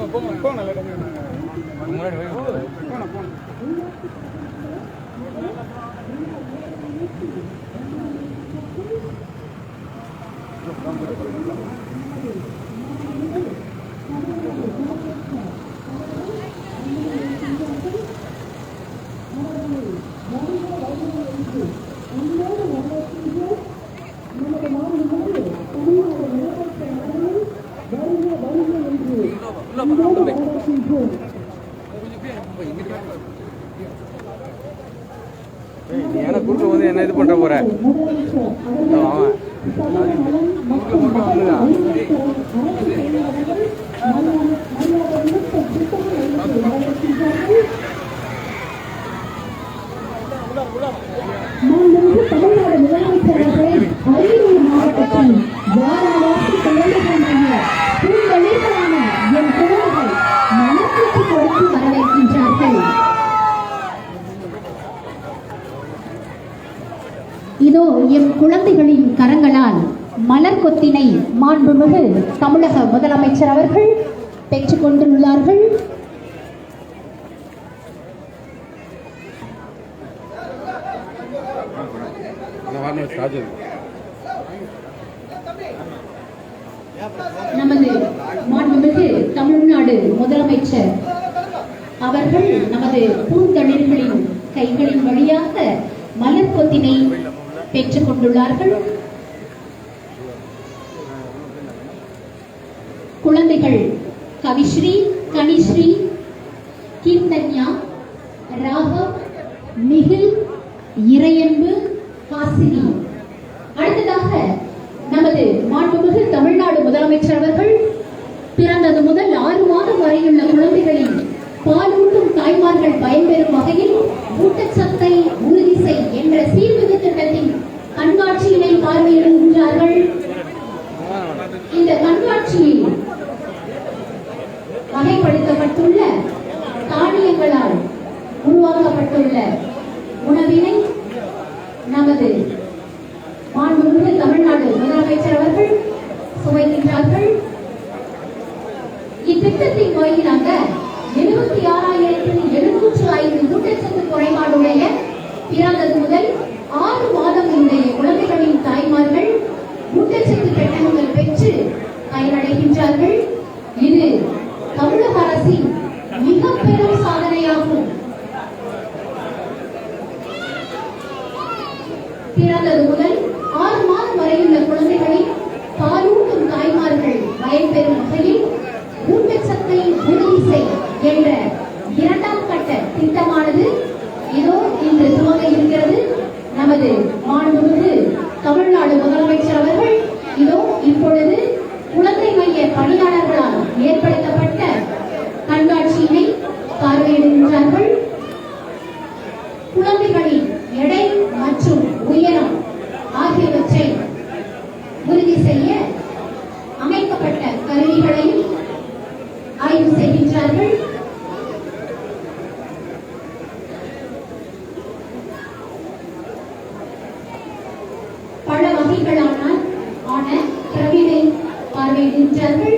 நீ ஏன்னா குறுக்க வந்து என்ன இது பண்ற போற இதோ அவன் குறுக்க மட்டும் வந்துடா மாண்புமிகு தமிழ்நாடு முதலமைச்சர் அவர்கள் அரியலூர் மாவட்டத்தில் வாரணாசி கலைஞர்களாகிய பூந்தளிர்களான என் குழந்தைகள் மனக்கூட்டு கொடுத்து வரவேற்கின்றார்கள் இதோ எம் குழந்தைகளின் கரங்களால் மலர் கொத்தினை மாண்புமிகு தமிழக முதலமைச்சர் அவர்கள் பெற்றுக்கொண்டுள்ளார்கள் நமது மாண்புமிகு தமிழ்நாடு முதலமைச்சர் அவர்கள் நமது பூந்தளிர்களின் கைகளின் வழியாக மலர் கொத்தினை பெற்றுக் கொண்டுள்ளார்கள் குழந்தைகள் கவிஸ்ரீ கனிஸ்ரீ கீர்த்தன்யா ராகம் மிகில் இறையன்பு ஹாசினி அடுத்ததாக நமது மாண்புமிகு தமிழ்நாடு முதலமைச்சர் அவர்கள் பிறந்தது முதல் ஆறு மாதம் வரையுள்ள குழந்தைகளின் பாலூட்டும் தாய்மார்கள் பயன்பெறும் வகையில் ஊட்டச்சத்தை பார்வையிடுகின்றார்கள் இந்த கண்காட்சியில் வகைப்படுத்தப்பட்டுள்ள தானியங்களால் உருவாக்கப்பட்டுள்ள உணவினை நமது மாண்புமிகு தமிழ்நாடு முதலமைச்சர் அவர்கள் சுவைக்கின்றார்கள். இத்திட்டத்தின் வாயிலாக எழுபத்தி ஆறாயிரத்தி எழுநூற்று ஐந்து ஊட்டச்சத்து குறைபாடுடைய பிறந்தது முதல் ஆறு மாதம் உடைய குழந்தைகளின் தாய்மார்கள் ஊட்டச்சத்து பெட்டகங்கள் பெற்று பயனடைகின்றார்கள். இது தமிழக அரசின் மிக பெரும் சாதனையாகும். பிறந்தது முதல் ஆறு மாதம் வரையுள்ள குழந்தைகளை பாலூட்டும் தாய்மார்கள் பயன்பெறும் வகையில் ஊட்டச்சத்தை உறுதி செய் என்ற இரண்டாம் கட்ட திட்டமானது இதோ இன்று துவங்க இருக்கிறது நமது மாண்புமிகு தமிழ்நாடு முதலமைச்சர் அவர்கள் இதோ இப்பொழுது குழந்தை மைய பணியாளர்களால் ஏற்படுத்தப்பட்ட கண்காட்சியினை பார்வையிடுகின்றார்கள் குழந்தைகளின் எடை மற்றும் உயரம் ஆகியவற்றை உறுதி செய்ய அமைக்கப்பட்ட கருவிகளையும் ஆய்வு செய்கின்றார்கள் பல வகைகளான ஆன பிரமிடை பார்வையிடுகின்றார்கள்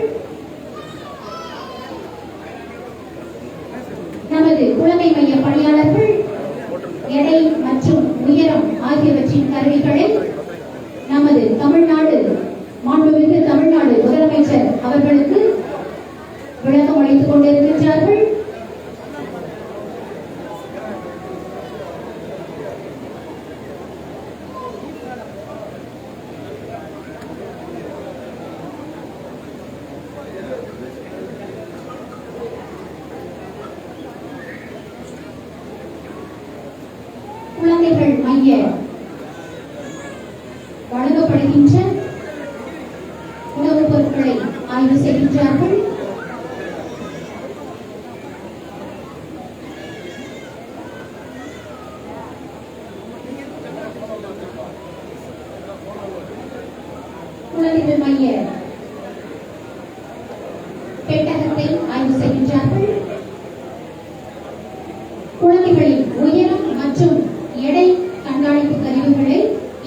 நமது குழந்தை மைய பணியாளர்கள் எடை மற்றும் உயரம் ஆகியவற்றின் கருவிகளை நமது தமிழ்நாடு மாண்புமிகு தமிழ்நாடு முதலமைச்சர் அவர்களுக்கு விளக்கம் அளித்துக் கொண்டிருக்கின்றார்கள். குழந்தைகள் மைய வழங்கப்படுகின்ற உணவுப் பொருட்களை ஆய்வு செய்கின்றார்கள். குழந்தைகள் மைய. பெட்டகத்தை ஆய்வு செய்கின்றார்கள். குழந்தைகளின் உயரம் மற்றும் எடை கண்காணிப்பு கருவிகளை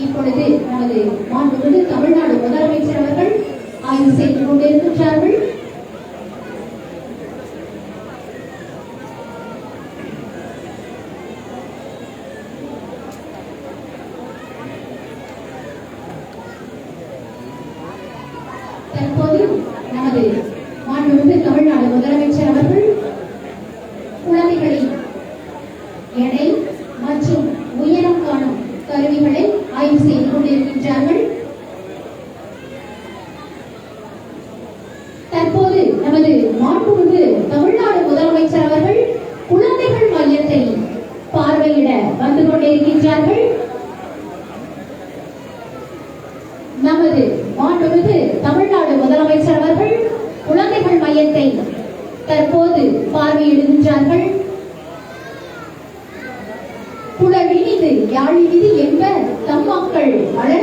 இப்பொழுது நமது மாண்புமிகு தமிழ்நாடு முதலமைச்சர் அவர்கள் ஆய்வு செய்து கொண்டிருக்கின்றார்கள். தற்போது நமது மாண்புமிகு தமிழ்நாடு முதலமைச்சர் அவர்கள் குழந்தைகளின் எடை மற்றும் உயரம் காணும் கருவிகளை ஆய்வு செய்து கொண்டிருக்கின்றார்கள். தற்போது நமது மாண்புமிகு தமிழ்நாடு முதலமைச்சர் அவர்கள் குழந்தைகள் மையத்தை பார்வையிட வந்து கொண்டிருக்கின்றார்கள். பொழுது தமிழ்நாடு முதலமைச்சர் அவர்கள் குழந்தைகள் மையத்தை தற்போது பார்வையிடுகின்றார்கள். புலர் விழிது யாழ் விதி என்ப தம் மக்கள் வளர